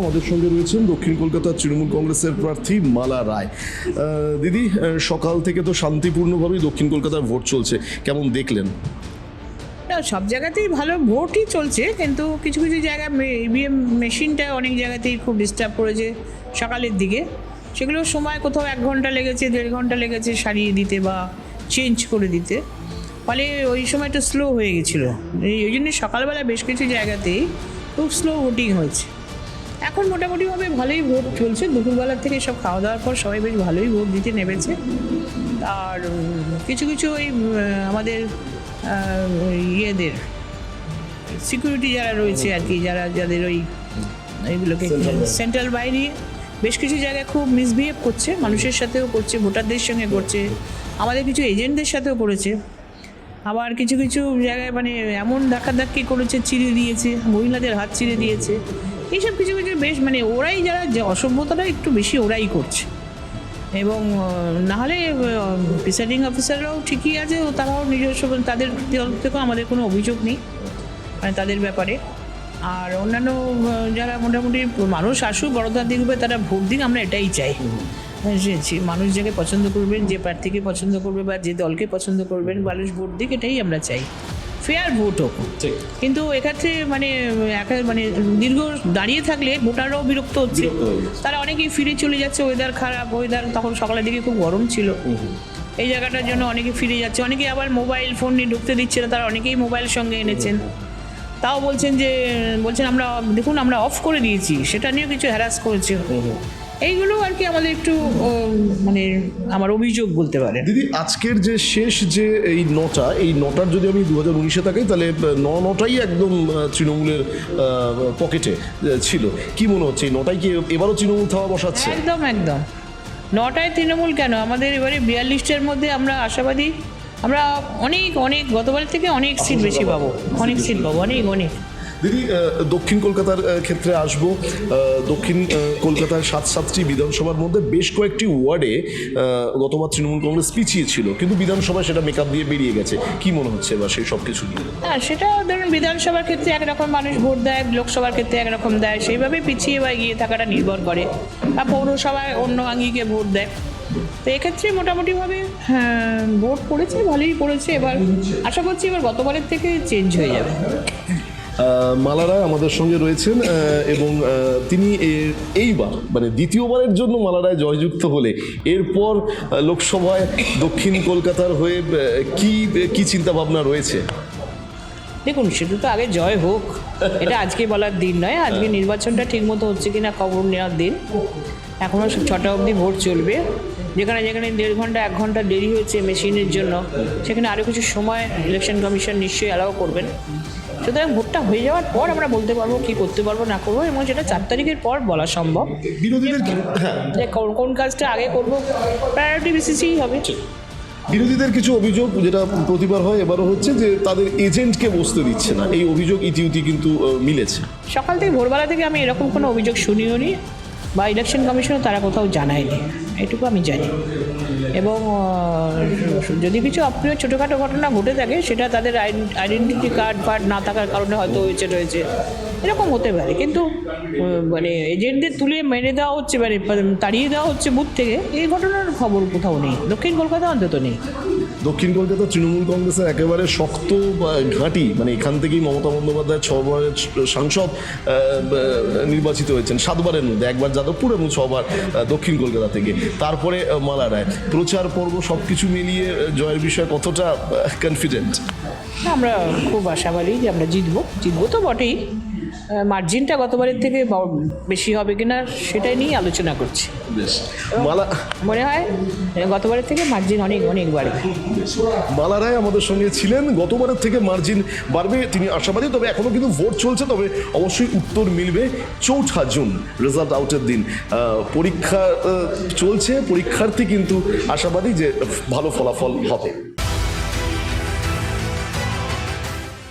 আমাদের সঙ্গে রয়েছেন দক্ষিণ কলকাতার তৃণমূল কংগ্রেসের প্রার্থী মালা রায়। দিদি সকাল থেকে তো শান্তিপূর্ণভাবেই দক্ষিণ কলকাতার ভোট চলছে। কেমন দেখলেন? না, সব জায়গাতেই ভালো ভোটই চলছে, কিন্তু কিছু কিছু জায়গায় ইভিএম মেশিনটা অনেক জায়গাতেই খুব ডিস্টার্ব করেছে সকালের দিকে। সেগুলো সময় কোথাও এক ঘণ্টা লেগেছে, দেড় ঘণ্টা লেগেছে সারিয়ে দিতে বা চেঞ্জ করে দিতে। ফলে ওই সময় একটু স্লো হয়ে গেছিল। এই জন্য সকালবেলা বেশ কিছু জায়গাতেই খুব স্লো ভোটিং হয়েছে। এখন মোটামুটিভাবে ভালোই ভোট চলছে। দুপুরবেলার থেকে সব খাওয়া দাওয়ার পর সবাই বেশ ভালোই ভোট দিতে নেমেছে। আর কিছু কিছু ওই আমাদের ওই ইয়েদের সিকিউরিটি যারা রয়েছে আর কি যারা যাদের ওই এইগুলোকে সেন্ট্রাল বাইরে বেশ কিছু জায়গায় খুব মিসবিহেভ করছে। মানুষের সাথেও করছে ভোটারদের সঙ্গে করছে আমাদের কিছু এজেন্টদের সাথেও করেছে। আবার কিছু কিছু জায়গায় মানে এমন ধাক্কাধাক্কি করেছে চিড়ে দিয়েছে মহিলাদের হাত চিড়ে দিয়েছে। এইসব কিছু কিছু বেশ মানে ওরাই যারা যে অসভ্যতাটা একটু বেশি ওরাই করছে। এবং নাহলে প্রিসাইডিং অফিসাররাও ঠিকই আছে তারাও নিজস্ব, তাদের তরফ থেকেও আমাদের কোনো অভিযোগ নেই মানে তাদের ব্যাপারে। আর অন্যান্য যারা মোটামুটি মানুষ আসুক গণতান্ত্রিক রূপে তারা ভোট দিন আমরা এটাই চাই। যে যে মানুষ যাকে পছন্দ করবেন, যে প্রার্থীকে পছন্দ করবে বা যে দলকে পছন্দ করবেন, মানুষ ভোট দিক, এটাই আমরা চাই। ফেয়ার ভোট হোক কিন্তু এক্ষেত্রে মানে একা- মানে দীর্ঘ দাঁড়িয়ে থাকলে ভোটাররাও বিরক্ত হচ্ছে। তারা অনেকেই ফিরে চলে যাচ্ছে ওয়েদার খারাপ ওয়েদার তখন সকালের দিকে খুব গরম ছিল। এই জায়গাটার জন্য অনেকে ফিরে যাচ্ছে। অনেকে আবার মোবাইল ফোন নিয়ে ঢুকতে দিচ্ছে না তারা অনেকেই মোবাইল সঙ্গে এনেছেন। তাও বলছেন যে বলছেন আমরা দেখুন আমরা অফ করে দিয়েছি সেটা নিয়েও কিছু হ্যারাস করেছে। এইগুলো আর কি আমাদের একটু মানে আমার অভিযোগ বলতে পারে দিদি আজকের যে শেষ যে এই নটা এই নটার যদি আমি দু হাজার উনিশে থাকি তাহলে ন নটাই একদম তৃণমূলের পকেটে ছিল। কি মনে হচ্ছে? এই নটাই কি এবারও তৃণমূল থাওয়া বসাচ্ছে? একদম একদম। নটায় তৃণমূল কেন? আমাদের এবারে বিয়াল্লিশটার মধ্যে আমরা আশাবাদী আমরা অনেক অনেক গতবারের থেকে অনেক সিট বেশি পাবো। অনেক সিট পাবো অনেক অনেক। দিদি দক্ষিণ কলকাতার ক্ষেত্রে আসব। দক্ষিণ কলকাতার সাত সাতটি বিধানসভার মধ্যে বেশ কয়েকটি ওয়ার্ডে গতবার তৃণমূল কংগ্রেস পিছিয়ে ছিল কিন্তু বিধানসভায় সেটা মেকআপ দিয়ে বেরিয়ে গেছে। কি মনে হচ্ছে এবার সেই সব কিছু নিয়ে? হ্যাঁ সেটা ধরুন বিধানসভার ক্ষেত্রে একরকম মানুষ ভোট দেয়, লোকসভার ক্ষেত্রে একরকম দেয়। সেইভাবে পিছিয়ে বা এগিয়ে থাকাটা নির্ভর করে। আর পৌরসভায় অন্য আঙ্গিকে ভোট দেয়। তো এক্ষেত্রে মোটামুটিভাবে হ্যাঁ ভোট পড়েছে, ভালোই পড়েছে এবার। আশা করছি এবার গতবারের থেকে চেঞ্জ হয়ে যাবে। আহ, মালা রায় আমাদের সঙ্গে রয়েছেন এবং তিনি এইবার মানে দ্বিতীয়বারের জন্য মালারায় জয়যুক্ত হলে এরপর লোকসভায় দক্ষিণ কলকাতার হয়ে কি কি চিন্তা ভাবনা রয়েছে? দেখুন সেটা তো আগে জয় হোক এটা আজকে বলার দিন নয় আজকে নির্বাচনটা ঠিকমতো হচ্ছে কিনা খবর নেওয়ার দিন। এখনও ছটা অবধি ভোট চলবে যেখানে যেখানে দেড় ঘণ্টা এক ঘণ্টা দেরি হয়েছে মেশিনের জন্য সেখানে আরও কিছু সময় ইলেকশন কমিশন নিশ্চয়ই অ্যালাউ করবেন। সুতরাং ভোটটা হয়ে যাওয়ার পর আমরা বলতে পারব কি করতে পারব না করব এবং সেটা চার তারিখের পর বলা সম্ভব। বিরোধীদের হ্যাঁ। যে কোন- কোন কাজটা আগে করব প্রায়োরিটি বেসিসেই হবে। বিরোধীদের কিছু অভিযোগ যেটা প্রতিবার হয় এবারও হচ্ছে যে তাদের এজেন্টকে বসতে দিচ্ছে না। এই অভিযোগ ইতিউতি কিন্তু মিলেছে। সকাল থেকে ভোরবেলা থেকে আমি এরকম কোনো অভিযোগ শুনিও নি বা ইলেকশন কমিশনও তারা কোথাও জানায়নি। এটুকু আমি জানি। এবং যদি কিছু অপ্রিয় ছোটোখাটো ঘটনা ঘটে থাকে, সেটা তাদের আইডেন্টিটি কার্ড ফার্ড না থাকার কারণে হয়তো হয়েছে, রয়েছে। এরকম হতে পারে। কিন্তু মানে এজেন্টদের তুলে মেরে দেওয়া হচ্ছে মানে তাড়িয়ে দেওয়া হচ্ছে বুথ থেকে, এই ঘটনার খবর কোথাও নেই। দক্ষিণ কলকাতা অন্তত নেই। দক্ষিণ কলকাতা তৃণমূল কংগ্রেসের একেবারে শক্ত ঘাঁটি। মানে এখান থেকেই মমতা বন্দ্যোপাধ্যায় ছবারের সাংসদ নির্বাচিত হয়েছেন। সাতবারের মধ্যে, একবার যাদবপুর এবং ছবার দক্ষিণ কলকাতা থেকে। তারপরে মালা রায়। প্রচার, পর্ব সব কিছু মিলিয়ে জয়ের বিষয়ে কতটা কনফিডেন্ট আমরা খুব আশাবাদী যে আমরা জিতবো। জিতবো তো বটেই। মার্জিনটা গতবারের থেকে বেশি হবে কিনা সেটাই নিয়ে আলোচনা করছি। মালা মনে হয় গতবারের থেকে মার্জিন অনেক অনেক বাড়বে। মালা রায় আমাদের সঙ্গে ছিলেন। গতবারের থেকে মার্জিন বাড়বে তিনি আশাবাদী তবে এখনও কিন্তু ভোট চলছে তবে অবশ্যই উত্তর মিলবে চৌঠা জুন রেজাল্ট আউটের দিন। পরীক্ষা চলছে পরীক্ষার্থী কিন্তু আশাবাদী যে ভালো ফলাফল হবে।